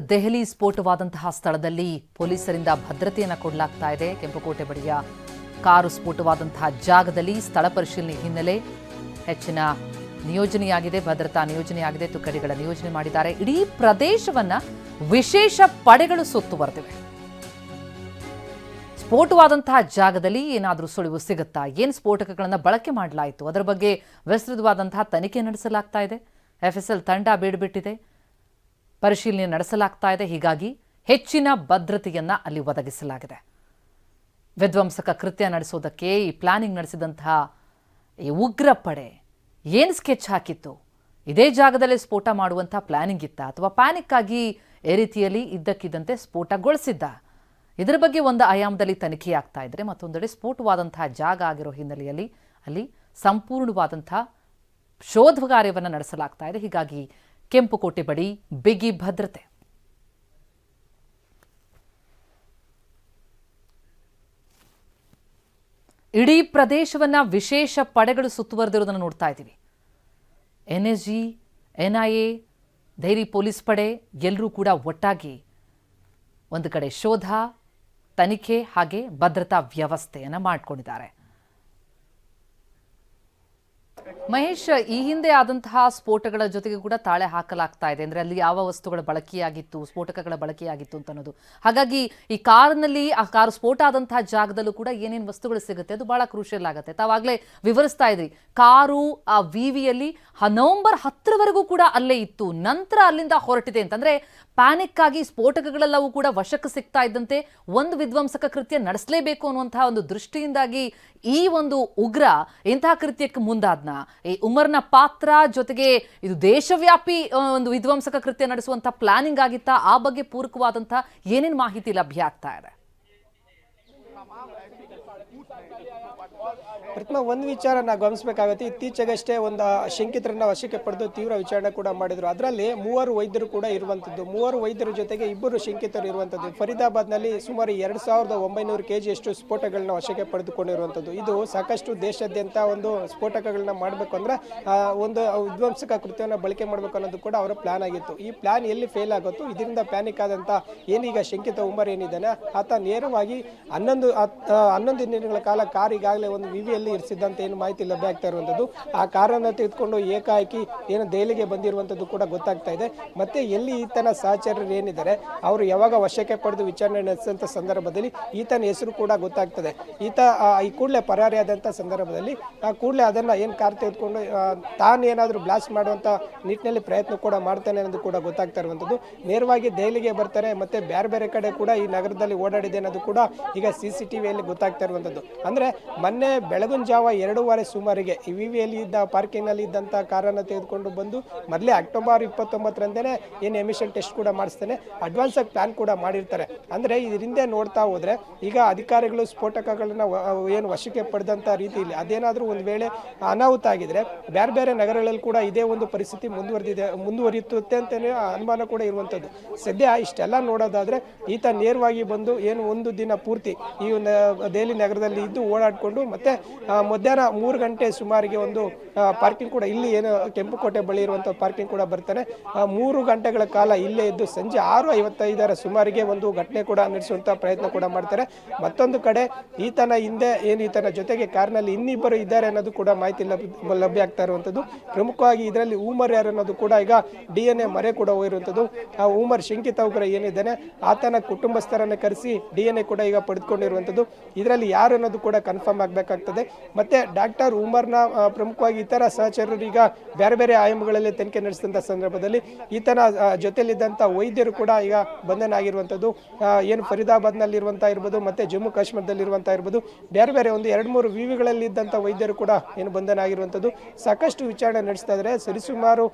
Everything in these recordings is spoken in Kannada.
ದೆಹಲಿ ಸ್ಫೋಟವಾದಂತಹ ಸ್ಥಳದಲ್ಲಿ ಪೊಲೀಸರಿಂದ ಭದ್ರತೆಯನ್ನು ಕೊಡಲಾಗ್ತಾ ಇದೆ. ಕೆಂಪುಕೋಟೆ ಬಳಿಯ ಕಾರು ಸ್ಫೋಟವಾದಂತಹ ಜಾಗದಲ್ಲಿ ಸ್ಥಳ ಪರಿಶೀಲನೆ ಹಿನ್ನೆಲೆ ಹೆಚ್ಚಿನ ನಿಯೋಜನೆಯಾಗಿದೆ. ಭದ್ರತಾ ನಿಯೋಜನೆಯಾಗಿದೆ. ತುಕಡಿಗಳ ನಿಯೋಜನೆ ಮಾಡಿದ್ದಾರೆ. ಇಡೀ ಪ್ರದೇಶವನ್ನ ವಿಶೇಷ ಪಡೆಗಳು ಸುತ್ತುವರೆದಿವೆ ಸ್ಫೋಟವಾದಂತಹ ಜಾಗದಲ್ಲಿ ಏನಾದರೂ ಸುಳಿವು ಸಿಗುತ್ತಾ? ಏನು ಸ್ಫೋಟಕಗಳನ್ನು ಬಳಕೆ ಮಾಡಲಾಯಿತು? ಅದರ ಬಗ್ಗೆ ವಿಸ್ತೃತವಾದಂತಹ ತನಿಖೆ ನಡೆಸಲಾಗ್ತಾ ಇದೆ. ಎಫ್ಎಸ್ಎಲ್ ತಂಡ ಬೀಡುಬಿಟ್ಟಿದೆ. ಪರಿಶೀಲನೆ ನಡೆಸಲಾಗ್ತಾ ಇದೆ. ಹೀಗಾಗಿ ಹೆಚ್ಚಿನ ಭದ್ರತೆಯನ್ನ ಅಲ್ಲಿ ಒದಗಿಸಲಾಗಿದೆ. ವಿಧ್ವಂಸಕ ಕೃತ್ಯ ನಡೆಸೋದಕ್ಕೆ ಈ ಪ್ಲಾನಿಂಗ್ ನಡೆಸಿದಂತಹ ಈ ಉಗ್ರ ಪಡೆ ಏನು ಸ್ಕೆಚ್ ಹಾಕಿತ್ತು? ಇದೇ ಜಾಗದಲ್ಲಿ ಸ್ಫೋಟ ಮಾಡುವಂಥ ಪ್ಲಾನಿಂಗ್ ಇತ್ತ? ಅಥವಾ ಪ್ಯಾನಿಕ್ ಆಗಿ ಈ ರೀತಿಯಲ್ಲಿ ಇದ್ದಕ್ಕಿದ್ದಂತೆ ಸ್ಫೋಟಗೊಳಿಸಿದ್ದ? ಇದರ ಬಗ್ಗೆ ಒಂದು ಆಯಾಮದಲ್ಲಿ ತನಿಖೆ ಆಗ್ತಾ ಇದ್ರೆ ಮತ್ತೊಂದೆಡೆ ಸ್ಫೋಟವಾದಂತಹ ಜಾಗ ಆಗಿರೋ ಹಿನ್ನೆಲೆಯಲ್ಲಿ ಅಲ್ಲಿ ಸಂಪೂರ್ಣವಾದಂತಹ ಶೋಧ ಕಾರ್ಯವನ್ನು ನಡೆಸಲಾಗ್ತಾ ಇದೆ. ಹೀಗಾಗಿ ಕೆಂಪುಕೋಟೆ ಬಳಿ ಬಿಗಿ ಭದ್ರತೆ. ಇಡೀ ಪ್ರದೇಶವನ್ನ ವಿಶೇಷ ಪಡೆಗಳು ಸುತ್ತುವರೆದಿರೋದನ್ನು ನೋಡ್ತಾ ಇದ್ದೀವಿ. ಎನ್ಎಸ್ಜಿ ಎನ್ಐಎ ದೈರಿ ಪೊಲೀಸ್ ಪಡೆ ಎಲ್ಲರೂ ಕೂಡ ಒಟ್ಟಾಗಿ ಒಂದು ಕಡೆ ಶೋಧ, ತನಿಖೆ ಹಾಗೆ ಭದ್ರತಾ ವ್ಯವಸ್ಥೆಯನ್ನು ಮಾಡಿಕೊಂಡಿದ್ದಾರೆ. ಮಹೇಶ್, ಈ ಹಿಂದೆ ಆದಂತಹ ಸ್ಫೋಟಗಳ ಜೊತೆಗೆ ಕೂಡ ತಾಳೆ ಹಾಕಲಾಗ್ತಾ ಇದೆ. ಅಂದ್ರೆ ಅಲ್ಲಿ ಯಾವ ವಸ್ತುಗಳ ಬಳಕೆಯಾಗಿತ್ತು, ಸ್ಫೋಟಕಗಳ ಬಳಕೆಯಾಗಿತ್ತು ಅಂತ ಅನ್ನೋದು ಹಾಗಾಗಿ ಈ ಕಾರ್ನಲ್ಲಿ, ಆ ಕಾರು ಸ್ಫೋಟ ಆದಂತಹ ಜಾಗದಲ್ಲೂ ಕೂಡ ಏನೇನು ವಸ್ತುಗಳು ಸಿಗುತ್ತೆ, ಅದು ಬಹಳ ಕ್ರೂಷಿಯಲ್ ಆಗುತ್ತೆ. ತಾವಾಗಲೇ ವಿವರಿಸ್ತಾ ಇದ್ರಿ. ಕಾರು ಆ ವಿವಿಯಲ್ಲಿ ನವೆಂಬರ್ ಹತ್ತರವರೆಗೂ ಕೂಡ ಅಲ್ಲೇ ಇತ್ತು. ನಂತರ ಅಲ್ಲಿಂದ ಹೊರಟಿದೆ ಅಂತಂದ್ರೆ ಪ್ಯಾನಿಕ್ ಆಗಿ ಸ್ಫೋಟಕಗಳೆಲ್ಲವೂ ಕೂಡ ವಶಕ್ಕೆ ಸಿಗ್ತಾ ಇದ್ದಂತೆ ಒಂದು ವಿಧ್ವಂಸಕ ಕೃತ್ಯ ನಡೆಸಲೇಬೇಕು ಅನ್ನುವಂತಹ ಒಂದು ದೃಷ್ಟಿಯಿಂದಾಗಿ ಈ ಒಂದು ಉಗ್ರ ಇಂತಹ ಕೃತ್ಯಕ್ಕೆ ಮುಂದಾದ್ನ. ಈ ಉಮರ್ನ ಪಾತ್ರ ಜೊತೆಗೆ ಇದು ದೇಶವ್ಯಾಪಿ ಒಂದು ವಿಧ್ವಂಸಕ ಕೃತ್ಯ ನಡೆಸುವಂತ ಪ್ಲಾನಿಂಗ್ ಆಗಿತ್ತಾ, ಆ ಬಗ್ಗೆ ಪೂರಕವಾದಂತಹ ಏನೇನು ಮಾಹಿತಿ ಲಭ್ಯ ಆಗ್ತಾ ಇದೆ? ಪ್ರಥಮ ಒಂದು ವಿಚಾರ ನಾವು ಗಮನಿಸಬೇಕಾಗತ್ತೆ. ಇತ್ತೀಚೆಗಷ್ಟೇ ಒಂದು ಶಂಕಿತರನ್ನ ವಶಕ್ಕೆ ಪಡೆದು ತೀವ್ರ ವಿಚಾರಣೆ ಕೂಡ ಮಾಡಿದ್ರು. ಅದರಲ್ಲಿ ಮೂವರು ವೈದ್ಯರು ಕೂಡ ಇರುವಂಥದ್ದು ಮೂವರು ವೈದ್ಯರ ಜೊತೆಗೆ ಇಬ್ಬರು ಶಂಕಿತರು ಇರುವಂಥದ್ದು ಫರೀದಾಬಾದ್ನಲ್ಲಿ ಸುಮಾರು ಎರಡು ಸಾವಿರದ ಒಂಬೈನೂರು ಕೆ ಜಿಯಷ್ಟು ಸ್ಫೋಟಗಳನ್ನ ವಶಕ್ಕೆ ಪಡೆದುಕೊಂಡಿರುವಂಥದ್ದು ಇದು ಸಾಕಷ್ಟು ದೇಶಾದ್ಯಂತ ಒಂದು ಸ್ಫೋಟಕಗಳನ್ನ ಮಾಡಬೇಕು ಅಂದ್ರೆ ಒಂದು ವಿಧ್ವಂಸಕ ಕೃತ್ಯವನ್ನು ಬಳಕೆ ಮಾಡಬೇಕು ಅನ್ನೋದು ಕೂಡ ಅವರ ಪ್ಲಾನ್ ಆಗಿತ್ತು. ಈ ಪ್ಲಾನ್ ಎಲ್ಲಿ ಫೇಲ್ ಆಗುತ್ತೋ, ಇದರಿಂದ ಪ್ಯಾನಿಕ್ ಆದಂತ ಏನೀಗ ಶಂಕಿತ ಉಮರ್ ಏನಿದ್ದಾನೆ, ಆತ ನೇರವಾಗಿ ಹನ್ನೊಂದು ಹನ್ನೊಂದು ದಿನಗಳ ಕಾಲ ಕಾರ್ ಈಗಾಗಲೇ ಒಂದು ವಿವಿಯಲ್ಲಿ ಇರಿಸಿದ್ದಂತ ಏನು ಮಾಹಿತಿ ಲಭ್ಯ ಆಗ್ತಾ ಇರುವಂಥದ್ದು ಆ ಕಾರನ್ನು ತೆಗೆದುಕೊಂಡು ಏಕಾಏಕಿ ಏನು ದೆಹಲಿಗೆ ಬಂದಿರುವಂಥದ್ದು ಕೂಡ ಗೊತ್ತಾಗ್ತಾ ಇದೆ. ಮತ್ತೆ ಎಲ್ಲಿ ಈತನ ಸಹಚರರು ಏನಿದ್ದಾರೆ, ಅವರು ಯಾವಾಗ ವಶಕ್ಕೆ ಪಡೆದು ವಿಚಾರಣೆ ನಡೆಸಿದಂಥ ಸಂದರ್ಭದಲ್ಲಿ ಈತನ ಹೆಸರು ಕೂಡ ಗೊತ್ತಾಗ್ತದೆ. ಈತ ಈ ಕೂಡಲೇ ಪರಾರಿಯಾದಂಥ ಸಂದರ್ಭದಲ್ಲಿ, ಆ ಕೂಡಲೇ ಅದನ್ನ ಏನು ಕಾರ್ ತೆಗೆದುಕೊಂಡು ತಾನು ಏನಾದರೂ ಬ್ಲಾಸ್ಟ್ ಮಾಡುವಂಥ ನಿಟ್ಟಿನಲ್ಲಿ ಪ್ರಯತ್ನ ಕೂಡ ಮಾಡ್ತಾನೆ ಅನ್ನೋದು ಕೂಡ ಗೊತ್ತಾಗ್ತಾ ಇರುವಂಥದ್ದು ನೇರವಾಗಿ ದೆಹಲಿಗೆ ಬರ್ತಾರೆ, ಮತ್ತೆ ಬೇರೆ ಬೇರೆ ಕಡೆ ಕೂಡ ಈ ನಗರದಲ್ಲಿ ಓಡಾಡಿದೆ ಅನ್ನೋದು ಕೂಡ ಈಗ ಸಿ ಸಿ ಟಿ ವಿಯಲ್ಲಿ ಗೊತ್ತಾಗ್ತಾ ಇರುವಂಥದ್ದು ಅಂದ್ರೆ ಮೊನ್ನೆ ಬೆಳಗಿನ ಜಾವ ಎರಡೂವರೆ ಸುಮಾರಿಗೆ. ವಿ ವಿಯಲ್ಲಿ ಇದ್ದ ಪಾರ್ಕಿಂಗ್ನಲ್ಲಿ ಇದ್ದಂಥ ಕಾರನ್ನು ತೆಗೆದುಕೊಂಡು ಬಂದು ಮೊದಲೇ ಅಕ್ಟೋಬರ್ ಇಪ್ಪತ್ತೊಂಬತ್ತರಂದೇ ಏನು ಎಮಿಷನ್ ಟೆಸ್ಟ್ ಕೂಡ ಮಾಡಿಸ್ತಾನೆ. ಅಡ್ವಾನ್ಸ್ ಆಗಿ ಪ್ಲಾನ್ ಕೂಡ ಮಾಡಿರ್ತಾರೆ. ಅಂದರೆ ಇದರಿಂದೇ ನೋಡ್ತಾ ಹೋದರೆ ಈಗ ಅಧಿಕಾರಿಗಳು ಸ್ಫೋಟಕಗಳನ್ನ ಏನು ವಶಕ್ಕೆ ಪಡೆದಂಥ ರೀತಿಯಲ್ಲಿ ಅದೇನಾದರೂ ಒಂದು ವೇಳೆ ಅನಾಹುತ ಆಗಿದ್ರೆ ಬೇರೆ ಬೇರೆ ನಗರಗಳಲ್ಲಿ ಕೂಡ ಇದೇ ಒಂದು ಪರಿಸ್ಥಿತಿ ಮುಂದುವರೆದಿದೆ, ಮುಂದುವರಿಯುತ್ತೆ ಅಂತಲೇ ಅನುಮಾನ ಕೂಡ ಇರುವಂಥದ್ದು ಸದ್ಯ ಇಷ್ಟೆಲ್ಲ ನೋಡೋದಾದರೆ ಈತ ನೇರವಾಗಿ ಬಂದು ಏನು ಒಂದು ದಿನ ಪೂರ್ತಿ ಈ ದೆಹಲಿ ನಗರದಲ್ಲಿ ಇದ್ದು ಓಡಾಡಿಕೊಂಡು ಮತ್ತೆ ಮಧ್ಯಾಹ್ನ ಮೂರು ಗಂಟೆ ಸುಮಾರಿಗೆ ಒಂದು ಪಾರ್ಕಿಂಗ್ ಕೂಡ ಇಲ್ಲಿ ಏನು ಕೆಂಪುಕೋಟೆ ಬಳಿ ಇರುವಂಥ ಪಾರ್ಕಿಂಗ್ ಕೂಡ ಬರ್ತಾನೆ. ಮೂರು ಗಂಟೆಗಳ ಕಾಲ ಇಲ್ಲೇ ಇದ್ದು ಸಂಜೆ ಆರು ಐವತ್ತೈದರ ಸುಮಾರಿಗೆ ಒಂದು ಘಟನೆ ಕೂಡ ನಡೆಸುವಂಥ ಪ್ರಯತ್ನ ಕೂಡ ಮಾಡ್ತಾರೆ. ಮತ್ತೊಂದು ಕಡೆ ಈತನ ಹಿಂದೆ ಏನು ಈತನ ಜೊತೆಗೆ ಕಾರ್ನಲ್ಲಿ ಇನ್ನಿಬ್ಬರು ಇದ್ದಾರೆ ಅನ್ನೋದು ಕೂಡ ಮಾಹಿತಿ ಲಭ್ಯ ಆಗ್ತಾ ಇರುವಂಥದ್ದು ಪ್ರಮುಖವಾಗಿ ಇದರಲ್ಲಿ ಉಮರ್ ಯಾರು ಅನ್ನೋದು ಕೂಡ ಈಗ ಡಿ ಎನ್ ಎ ಮರೆ ಕೂಡ ಹೋಗಿರುವಂಥದ್ದು ಆ ಶಂಕಿತ ಉಗ್ರ ಏನಿದ್ದಾನೆ, ಆತನ ಕುಟುಂಬಸ್ಥರನ್ನ ಕರೆಸಿ ಡಿ ಎನ್ ಎ ಕೂಡ ಈಗ ಪಡೆದುಕೊಂಡಿರುವಂಥದ್ದು ಇದರಲ್ಲಿ ಯಾರು ಅನ್ನೋದು ಕೂಡ ಕನ್ಫರ್ಮ್ ಆಗಬೇಕಾಗ್ತದೆ. ಮತ್ತೆ ಡಾಕ್ಟರ್ ಉಮರ್ನ ಪ್ರಮುಖವಾಗಿ ಇತರ ಸಹಚರರು ಈಗ ಬೇರೆ ಬೇರೆ ಆಯಾಮಗಳಲ್ಲಿ ತನಿಖೆ ನಡೆಸಿದಂಥ ಸಂದರ್ಭದಲ್ಲಿ ಈತನ ಜೊತೆಯಲ್ಲಿದ್ದಂಥ ವೈದ್ಯರು ಕೂಡ ಈಗ ಬಂಧನ ಆಗಿರುವಂಥದ್ದು ಏನು ಫರೀದಾಬಾದ್ನಲ್ಲಿರುವಂಥ ಇರ್ಬೋದು, ಮತ್ತೆ ಜಮ್ಮು ಕಾಶ್ಮೀರದಲ್ಲಿರುವಂಥ ಇರ್ಬೋದು ಬೇರೆ ಬೇರೆ ಒಂದು ಎರಡು ಮೂರು ವಿವಿಗಳಲ್ಲಿ ಇದ್ದಂಥ ವೈದ್ಯರು ಕೂಡ ಏನು ಬಂಧನ ಆಗಿರುವಂಥದ್ದು ಸಾಕಷ್ಟು ವಿಚಾರಣೆ ನಡೆಸ್ತಾ ಇದ್ದಾರೆ ಸರಿಸುಮಾರು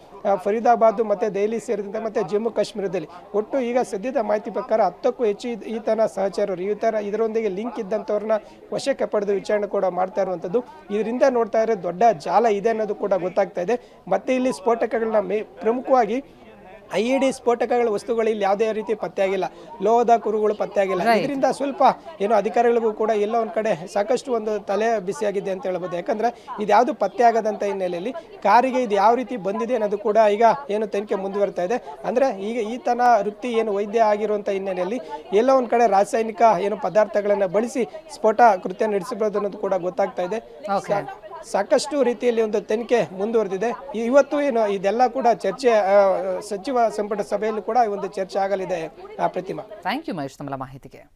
ಫರಿದಾಬಾದ್ ಮತ್ತೆ ದೆಹಲಿ ಸೇರಿದಂತೆ ಮತ್ತೆ ಜಮ್ಮು ಕಾಶ್ಮೀರದಲ್ಲಿ. ಒಟ್ಟು ಈಗ ಸದ್ಯದ ಮಾಹಿತಿ ಪ್ರಕಾರ ಹತ್ತಕ್ಕೂ ಹೆಚ್ಚು ಈತನ ಸಹಚರರು ಈತರ ಇದರೊಂದಿಗೆ ಲಿಂಕ್ ಇದ್ದಂಥವ್ರನ್ನ ವಶಕ್ಕೆ ಪಡೆದು ವಿಚಾರಣೆ ಕೂಡ ಮಾಡ್ತಾ ಇರುವಂಥದ್ದು ಇದರಿಂದ ನೋಡ್ತಾ ಇದ್ರೆ ದೊಡ್ಡ ಜಾಲ ಇದೆ ಅನ್ನೋದು ಕೂಡ ಗೊತ್ತಾಗ್ತಾ ಇದೆ. ಮತ್ತೆ ಇಲ್ಲಿ ಸ್ಫೋಟಕಗಳನ್ನ ಪ್ರಮುಖವಾಗಿ ಐ ಇ ಡಿ ಸ್ಫೋಟಕಗಳ ವಸ್ತುಗಳು ಇಲ್ಲಿ ಯಾವುದೇ ರೀತಿ ಪತ್ತೆಯಾಗಿಲ್ಲ. ಲೋಹದ ಕುರುಗಳು ಪತ್ತೆಯಾಗಿಲ್ಲ. ಇದರಿಂದ ಸ್ವಲ್ಪ ಏನು ಅಧಿಕಾರಿಗಳಿಗೂ ಕೂಡ ಎಲ್ಲ ಒಂದು ಕಡೆ ಸಾಕಷ್ಟು ಒಂದು ತಲೆ ಬಿಸಿಯಾಗಿದೆ ಅಂತ ಹೇಳ್ಬೋದು. ಯಾಕಂದ್ರೆ ಇದ್ಯಾವುದು ಪತ್ತೆ ಆಗದಂತ ಹಿನ್ನೆಲೆಯಲ್ಲಿ ಕಾರಿಗೆ ಇದು ಯಾವ ರೀತಿ ಬಂದಿದೆ ಅನ್ನೋದು ಕೂಡ ಈಗ ಏನು ತನಿಖೆ ಮುಂದುವರ್ತಾ ಇದೆ. ಅಂದ್ರೆ ಈಗ ಈತನ ವೃತ್ತಿ ಏನು ವೈದ್ಯ ಆಗಿರುವಂಥ ಹಿನ್ನೆಲೆಯಲ್ಲಿ ಎಲ್ಲ ಒಂದ್ ಕಡೆ ರಾಸಾಯನಿಕ ಏನು ಪದಾರ್ಥಗಳನ್ನು ಬಳಸಿ ಸ್ಫೋಟ ಕೃತ್ಯ ನಡೆಸಿರೋದು ಅನ್ನೋದು ಕೂಡ ಗೊತ್ತಾಗ್ತಾ ಇದೆ. ಸಾಕಷ್ಟು ರೀತಿಯಲ್ಲಿ ಒಂದು ತನಿಖೆ ಮುಂದುವರೆದಿದೆ. ಇವತ್ತು ಏನು, ಇದೆಲ್ಲ ಕೂಡ ಚರ್ಚೆ ಸಚಿವ ಸಂಪುಟ ಸಭೆಯಲ್ಲೂ ಕೂಡ ಒಂದು ಚರ್ಚೆ ಆಗಲಿದೆ ಪ್ರತಿಮಾ. ಥ್ಯಾಂಕ್ ಯು ಮಹೇಶ್ ತಮ್ಮ ಮಾಹಿತಿಗೆ.